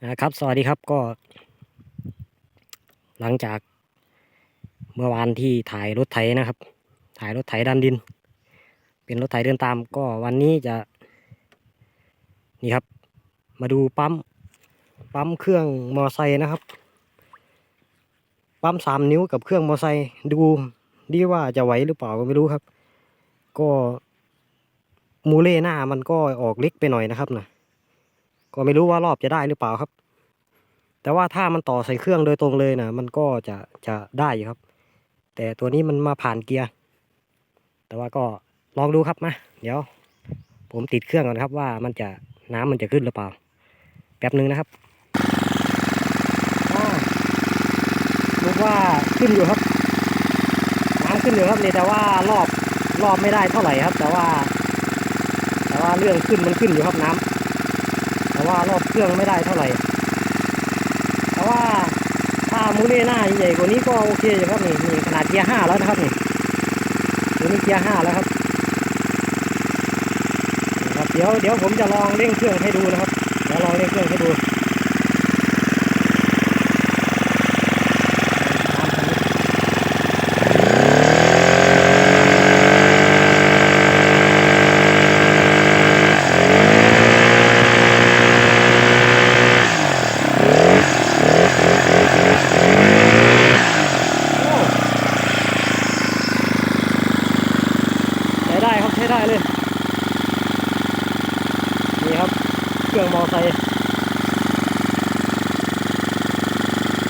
นะครับ สวัสดีครับก็ หลังจากเมื่อวานที่ถ่ายรถไถนะครับ ถ่ายรถไถดันดิน เป็นรถไถเดินตาม ก็วันนี้จะ นี่ครับ มาดูปั๊มปั๊มเครื่องมอไซค์นะครับ ปั๊มสามนิ้วกับเครื่องมอไซค์ดูดีว่าจะไหวหรือเปล่าก็ไม่รู้ครับ ก็มูเล่หน้ามันก็ออกเล็กไปหน่อยนะครับนะ ก็ไม่รู้ว่ารอบจะได้หรือเปล่าครับ แต่ว่าถ้ามันต่อใส่เครื่องโดยตรงเลยนะมันก็จะจะได้อยู่ครับ แต่ตัวนี้มันมาผ่านเกียร์ แต่ว่าก็ลองดูครับมาเดี๋ยว ผมติดเครื่องก่อนครับว่ามันจะน้ำมันจะขึ้นหรือเปล่า แป๊บหนึ่งนะครับรู้ว่าขึ้นอยู่ครับน้ำขึ้นอยู่ครับนี่แต่ว่ารอบรอบไม่ได้เท่าไหร่ครับ แต่ว่า แต่ว่าเรื่องขึ้นมันขึ้นอยู่ครับน้ำ แต่ว่ารอบเครื่องไม่ได้เท่าไหร่ แต่ว่าถ้ามูเล่หน้าใหญ่กว่านี้ก็โอเคอยู่ครับนี่นี่ขนาดเกียร์ห้าแล้วนะครับนี่ตัวนี้เกียร์ห้าแล้วครับครับ เดี๋ยวเดี๋ยวผมจะลองเร่งเครื่องให้ดูนะครับเดี๋ยวลองเร่งเครื่องให้ดูโอ้ใช้ ได้เลย นี่ครับ เครื่องมอไซค์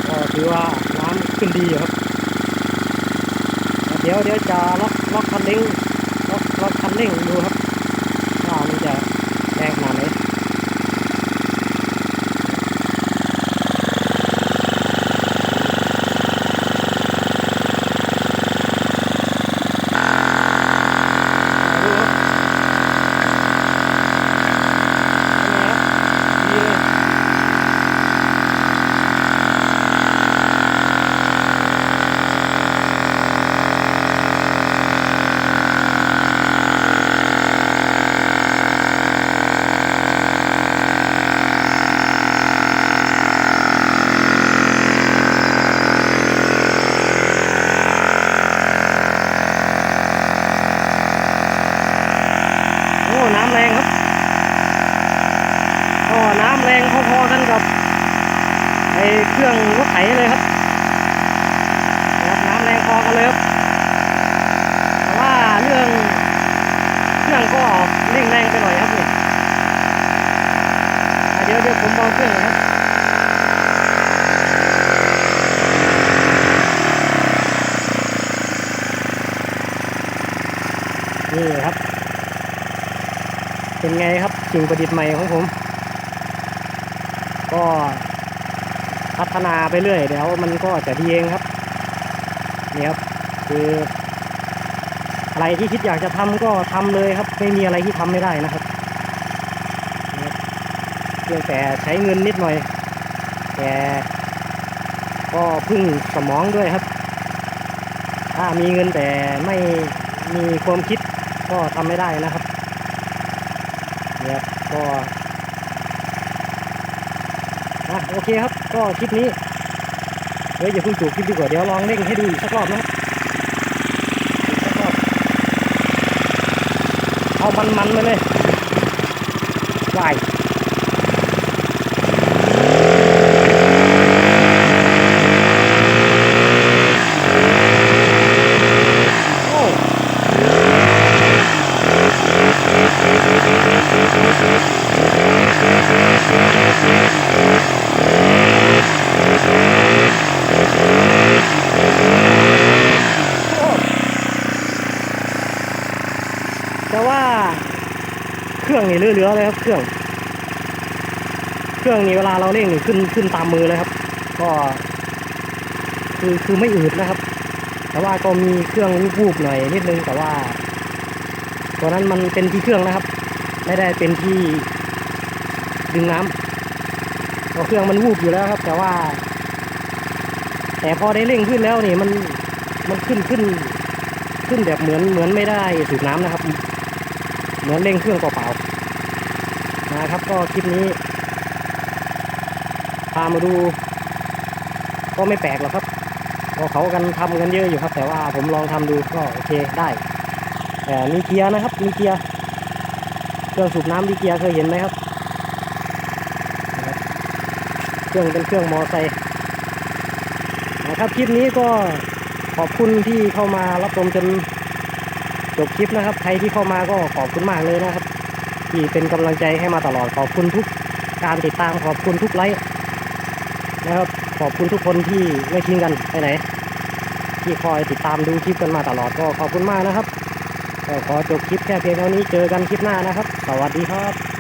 ก็ถือว่าน้ำขึ้นดีอยู่ครับ เดี๋ยวเดี๋ยวจะล็อกล็อกคันเร่งล็อกล็อกคันเร่งดูครับว่ามันจะแรงขนาดไหนมาดูครับเป็นไงครับดีเลยโอ้น้ำแรงครับก็น้ำแรงพอๆกันกับไอเครื่องรถไถเลยครับนะครับน้ำแรงพอกันเลยครับแต่ว่าเรื่องเครื่องก็เร่งแรงไปหน่อยครับนี่อะเดี๋ยวเดี๋ยวผมเบาเครื่องนะครับนี่ครับ เป็นไงครับสิ่งประดิษฐ์ใหม่ของผม ก็พัฒนาไปเรื่อยเดี๋ยวมันก็จะดีเองครับนี่ครับคือ อะไรที่คิดอยากจะทำก็ทำเลยครับ ไม่มีอะไรที่ทำไม่ได้นะครับนี่ครับเพียงแต่ใช้เงินนิดหน่อย แต่ก็พึ่งสมองด้วยครับ ถ้ามีเงินแต่ไม่มีความคิดก็ทำไม่ได้นะครับ นี่ยครับก็นะโอเคครับ ก็คลิปนี้เดี๋ยวอย่าเพิ่งจบคลิปดีกว่าเดี๋ยวลองเล่งให้ดูอีกสักรอบนะครับสักรอบเอามันๆไปเลยไหวโอ้โอ้แต่ว่า เค รื่องนี่เหลือๆเลยครับ เครื่อง เครื่องนี่เวลาเราเร่งนี่ขึ้นขึ้นตามมือเลยครับ ก็คือคือไม่อืดนะครับ แต่ว่าก็มีเครื่องวูบๆหน่อยนิดนึงแต่ว่าตัวนั้นมันเป็นที่เครื่องนะครับ ไม่ได้เป็นที่ดึงน้ำก็เครื่องมันวูบอยู่แล้วครับ แต่ว่า แต่พอได้เร่งขึ้นแล้วนี่มันมันขึ้นขึ้นขึ้นแบบเหมือนเหมือนไม่ได้สูบน้ำนะครับ เหมือนเร่งเครื่องเปล่าๆ นะครับ ก็คลิปนี้พามาดู ก็ไม่แปลกหรอกครับเพราเขากันทำกันเยอะอยู่ครับ แต่ว่าผมลองทำดูก็โอเคได้แต่มีเกียร์นะครับ มีเกียร์เครื่องสูบน้ำมีเกียร์เคยเห็นไหมครับนะครับ เครื่องเป็นเครื่องมอไซค์นะครับคลิปนี้ก็ขอบคุณที่เข้ามารับชมจนจบคลิปนะครับ ใครที่เข้ามาก็ขอบคุณมากเลยนะครับ ที่เป็นกำลังใจให้มาตลอดขอบคุณทุกการติดตามขอบคุณทุกไลค์นะครับขอบคุณทุกคนที่ไม่ทิ้งกันไปไหน ที่คอยติดตามดูคลิปกันมาตลอดก็ขอบคุณมากนะครับก็ขอจบคลิปแค่เพียงเท่านี้เจอกันคลิปหน้านะครับ สวัสดีครับ